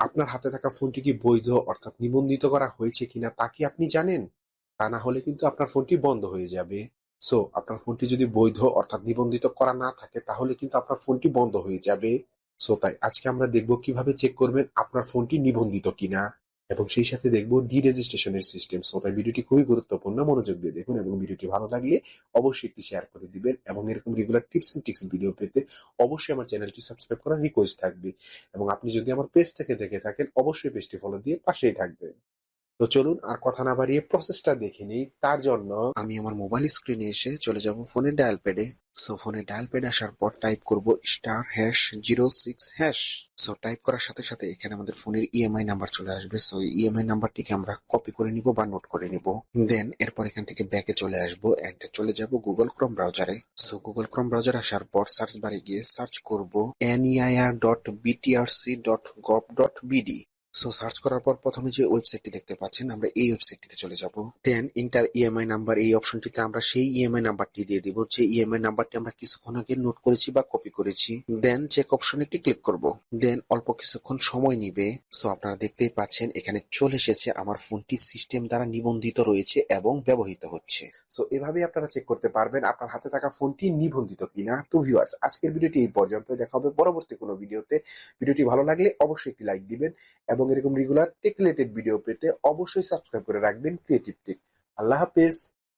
আপনার হাতে থাকা ফোনটি কি বৈধ অর্থাৎ নিবন্ধিত করা হয়েছে কিনা তা কি আপনি জানেন? তা না হলে কিন্তু আপনার ফোনটি বন্ধ হয়ে যাবে। সো, আপনার ফোনটি যদি বৈধ অর্থাৎ নিবন্ধিত করা না থাকে, তাহলে কিন্তু আপনার ফোনটি বন্ধ হয়ে যাবে। সো, তাই আজকে আমরা দেখব কীভাবে চেক করবেন আপনার ফোনটি নিবন্ধিত কিনা। এবং সেই সাথে দেখব ডি রেজিস্ট্রেশনের সিস্টেম সো তাই ভিডিওটি খুবই গুরুত্বপূর্ণ, মনোযোগ দিয়ে দেখুন এবং ভিডিওটি ভালো লাগলে অবশ্যই একটি শেয়ার করে দিবেন এবং এরকম regular tips and tricks video পেতে অবশ্যই আমার চ্যানেলটি সাবস্ক্রাইব করার রিকোয়েস্ট থাকবে। এবং আপনি যদি আমার পেজ থেকে দেখে থাকেন, অবশ্যই পেজটি ফলো দিয়ে পাশেই থাকবেন। তো চলুন আর কথা না বাড়িয়ে প্রসেসটা দেখে নিই। তার জন্য আমি আমার মোবাইল স্ক্রিনে এসে চলে যাব ফোনের ডায়াল প্যাডে সো ফোনে ডায়াল প্যাড আসার পর টাইপ করব star hash zero six hash so type করার সাথে সাথে এখানে আমাদের ফোনের ইএমআই নাম্বার চলে আসবে। সো ইএমআই নাম্বারটিকে আমরা কপি করে নিব বা নোট করে নিব। দেন এরপর এখান থেকে ব্যাকে চলে আসব এন্ড চলে যাব গুগল ক্রোম ব্রাউজারে সো গুগল ক্রোম ব্রাউজার আসার পর সার্চ বারে গিয়ে সার্চ করব NEIR dot BTRC dot gov dot BD so search করার পর প্রথমে যে ওয়েবসাইটটি দেখতে পাচ্ছেন, আমরা এই ওয়েবসাইটটিতে চলে যাব। দেন ইন্টার ইএমআই নাম্বার এই অপশনটিতে আমরা সেই ইএমআই নাম্বারটি দিয়ে দিব। যে ইএমআই নাম্বারটি আমরা কিছুক্ষণ আগে নোট করেছি বা কপি করেছি। দেন চেক অপশনে একটি ক্লিক করব। দেন অল্প কিছুক্ষণ সময় নিবে। সো আপনারা দেখতেই পাচ্ছেন, এখানে চলে এসেছে আমার ফোনটি সিস্টেম দ্বারা নিবন্ধিত রয়েছে এবং ব্যবহৃত হচ্ছে। সো এভাবেই আপনারা চেক করতে পারবেন আপনার হাতে থাকা ফোনটি নিবন্ধিত কিনা। তো ভিউয়ার্স আজকের ভিডিওটি এই পর্যন্ত দেখা হবে পরবর্তী কোনো ভিডিওতে ভিডিওটি ভালো লাগলে অবশ্যই একটি লাইক দিবেন এবং এরকম রেগুলার টেক রিলেটেড ভিডিও পেতে অবশ্যই সাবস্ক্রাইব করে রাখবেন ক্রিয়েটিভ টেক আল্লাহ হাফেজ।